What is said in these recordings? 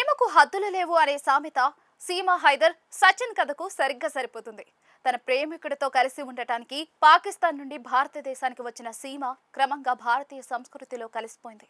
ప్రేమకు హద్దులు లేవు అనే సామెత సీమా హైదర్ సచిన్ కథకు సరిగ్గా సరిపోతుంది. తన ప్రేమికుడితో కలిసి ఉండటానికి పాకిస్తాన్ నుండి భారతదేశానికి వచ్చిన సీమ క్రమంగా భారతీయ సంస్కృతిలో కలిసిపోయింది.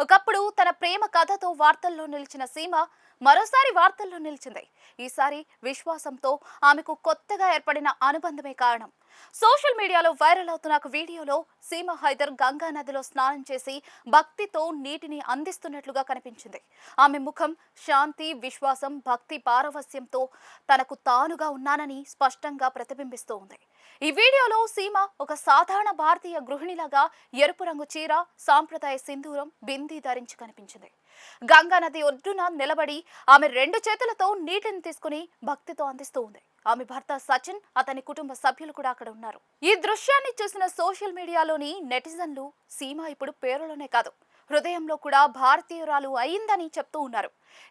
ఒకప్పుడు తన ప్రేమ కథతో వార్తల్లో నిలిచిన సీమ మరోసారి వార్తల్లో నిలిచింది. ఈసారి విశ్వాసంతో ఆమెకు కొత్తగా ఏర్పడిన అనుబంధమే కారణం. సోషల్ మీడియాలో వైరల్ అవుతున్న ఒక వీడియోలో సీమ హైదర్ గంగా నదిలో స్నానం చేసి భక్తితో నీటిని అందిస్తున్నట్లుగా కనిపించింది. ఆమె ముఖం శాంతి విశ్వాసం భక్తి పారవస్యంతో తనకు తానుగా ఉన్నానని స్పష్టంగా ప్రతిబింబిస్తూ ఉంది ఈ వీడియోలో సీమ ఒక సాధారణ భారతీయ గృహిణిలాగా ఎరుపు రంగు చీర సాంప్రదాయ సింధూరం బిందీ ధరించి కనిపించింది. గంగా నది ఒడ్డున నిలబడి ఆమె రెండు చేతులతో నీటిని తీసుకుని భక్తితో అందిస్తూ ఉంది. ఆమె భర్త సచిన్ అతని కుటుంబ సభ్యులు కూడా అక్కడ ఉన్నారు. ఈ దృశ్యాన్ని చూసిన సోషల్ మీడియాలోని నెటిజన్లు సీమ ఇప్పుడు పేరులోనే కాదు హృదయంలో కూడా భారతీయురాలు అయిందని చెప్తూ ఉన్నారు.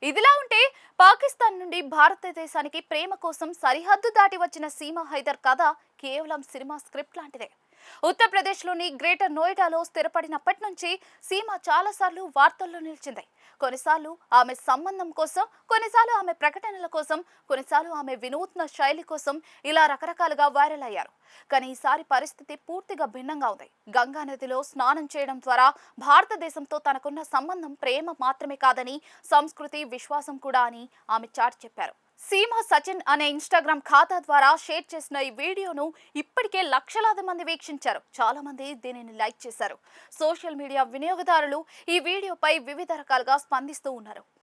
ఇదిలా ఉంటే పాకిస్తాన్ నుండి భారతదేశానికి ప్రేమ కోసం సరిహద్దు దాటి వచ్చిన సీమా హైదర్ కథ కేవలం సినిమా స్క్రిప్ట్ లాంటిదే. ఉత్తరప్రదేశ్లోని గ్రేటర్ నోయిడాలో స్థిరపడినప్పటి నుంచి సీమ చాలాసార్లు వార్తల్లో నిలిచింది. కొన్నిసార్లు ఆమె సంబంధం కోసం కొన్నిసార్లు ఆమె ప్రకటనల కోసం కొన్నిసార్లు ఆమె వినూత్న శైలి కోసం ఇలా రకరకాలుగా వైరల్ అయ్యారు. కానీ ఈసారి పరిస్థితి పూర్తిగా భిన్నంగా ఉంది. గంగా నదిలో స్నానం చేయడం ద్వారా భారతదేశంతో తనకున్న సంబంధం ప్రేమ మాత్రమే కాదని సంస్కృతి విశ్వాసం కూడా అని ఆమె చాటి చెప్పారు. సీమ సచిన్ అనే ఇన్స్టాగ్రామ్ ఖాతా ద్వారా షేర్ చేసిన ఈ వీడియోను ఇప్పటికే లక్షలాది మంది వీక్షించారు. చాలా మంది దీనిని లైక్ చేశారు. సోషల్ మీడియా వినియోగదారులు ఈ వీడియోపై వివిధ రకాలుగా స్పందిస్తూ ఉన్నారు.